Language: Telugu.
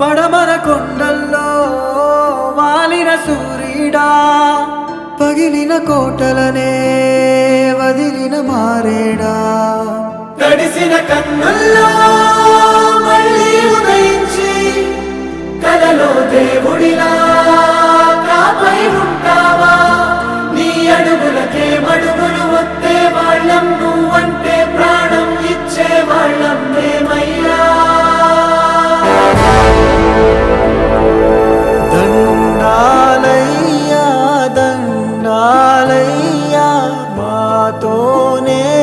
పడమర కొండల్లో వాలిన సూర్యుడా పగిలిన కోటలనే వదిలిన మారేడా. తడిసిన కన్నుల్లో మళ్ళీ ఉదయించి కలలో దేవుడిలా కాపై ఉంటావా? నీ అడుగులకే మడుగులు వస్తే వాళ్ళం আলাইয়া মাতনে